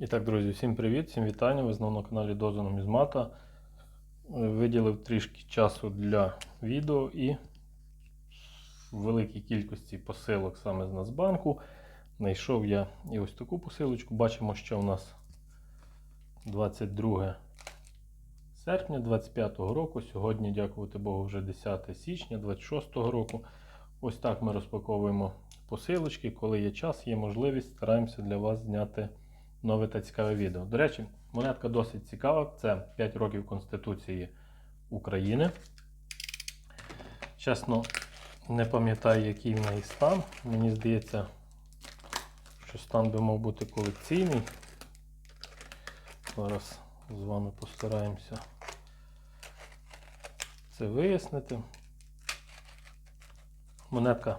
І так, друзі, всім привіт, всім вітання. Ви знову на каналі Доза Нумізмата. Виділив трішки часу для відео і в великій кількості посилок саме з Нацбанку. Знайшов я і ось таку посилочку. Бачимо, що у нас 22 серпня 25 року. Сьогодні, дякувати Богу, вже 10 січня 26 року. Ось так ми розпаковуємо посилочки. Коли є час, є можливість, стараємося для вас зняти нове та цікаве відео. До речі, монетка досить цікава. Це 5 років Конституції України. Чесно, не пам'ятаю, який в неї стан. Мені здається, що стан би мав бути колекційний. Зараз з вами постараємося це вияснити. Монетка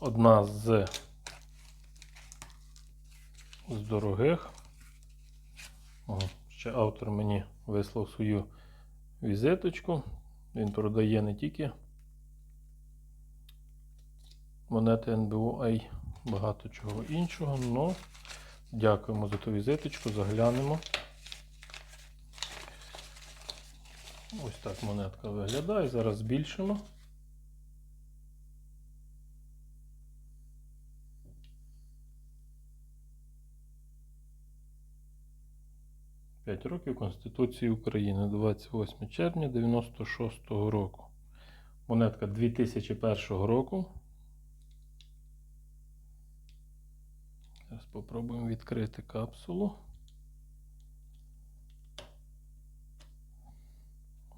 одна з з дорогих. О, ще автор мені вислав свою візиточку. Він продає не тільки монети НБУ, а й багато чого іншого. Ну, дякуємо за ту візиточку, заглянемо. Ось так монетка виглядає. Зараз збільшимо. П'ять років Конституції України 28 червня 96 року. Монетка 2001 року. Зараз спробуємо відкрити капсулу.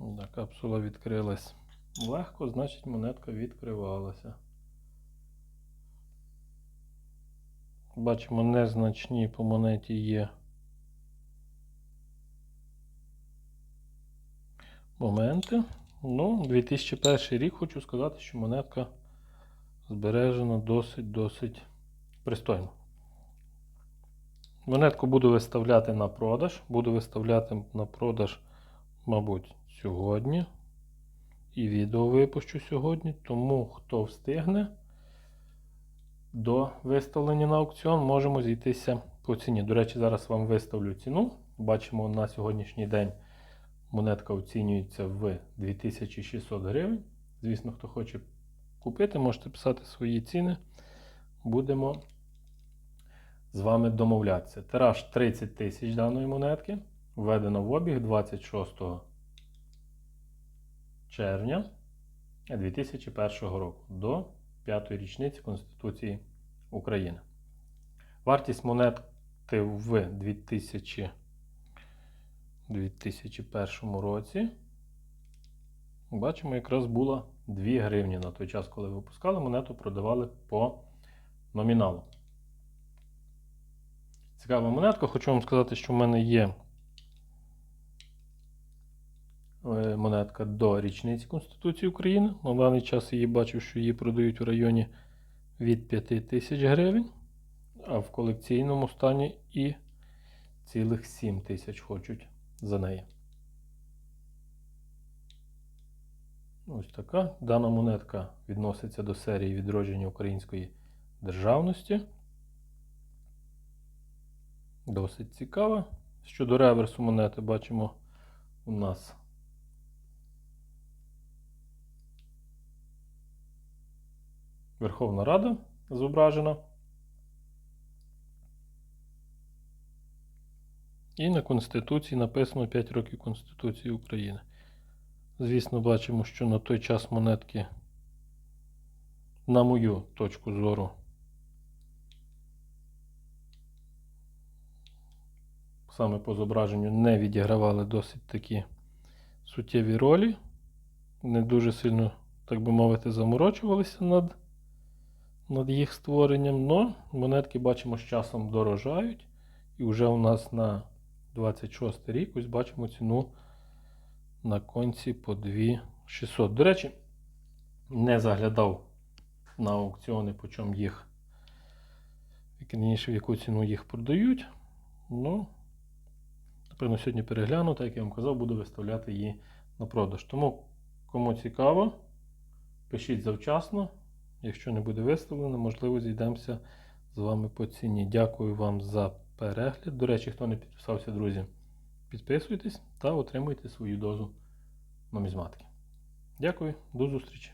Да, капсула відкрилась легко, значить монетка відкривалася. Бачимо, незначні по монеті є моменти. Ну, 2001 рік хочу сказати, що монетка збережена досить-досить пристойно. Монетку буду виставляти на продаж. Буду виставляти на продаж, мабуть, сьогодні. І відео випущу сьогодні. Тому хто встигне до виставлення на аукціон, можемо зійтися по ціні. До речі, зараз вам виставлю ціну. Бачимо на сьогоднішній день монетка оцінюється в 2600 гривень. Звісно, хто хоче купити, можете писати свої ціни. Будемо з вами домовлятися. Тираж 30 тисяч даної монетки. Введено в обіг 26 червня 2001 року до 5-ї річниці Конституції України. Вартість монети в 2000 2001 році. Бачимо, якраз була 2 гривні на той час, коли випускали, монету продавали по номіналу. Цікава монетка. Хочу вам сказати, що в мене є е, монетка до річниці Конституції України. На даний час її бачив, що її продають у районі від 5 тисяч гривень, а в колекційному стані і цілих 7 тисяч хочуть за неї. Ось така. Дана монетка відноситься до серії відродження української державності. Досить цікава. Щодо реверсу монети, бачимо у нас Верховна Рада зображена. І на Конституції написано 5 років Конституції України. Звісно, бачимо, що на той час монетки, на мою точку зору, саме по зображенню не відігравали досить такі суттєві ролі. Не дуже сильно, так би мовити, заморочувалися над, над їх створенням, але монетки бачимо з часом дорожають. І вже у нас на 26 рік, ось бачимо ціну на конці по 2600. До речі, не заглядав на аукціони, по чому їх, в яку ціну їх продають. Ну, напевно, сьогодні перегляну, так як я вам казав, буду виставляти її на продаж. Тому, кому цікаво, пишіть завчасно. Якщо не буде виставлено, можливо, зійдемося з вами по ціні. Дякую вам за перегляд. До речі, хто не підписався, друзі, підписуйтесь та отримуйте свою дозу нумізматики. Дякую, до зустрічі!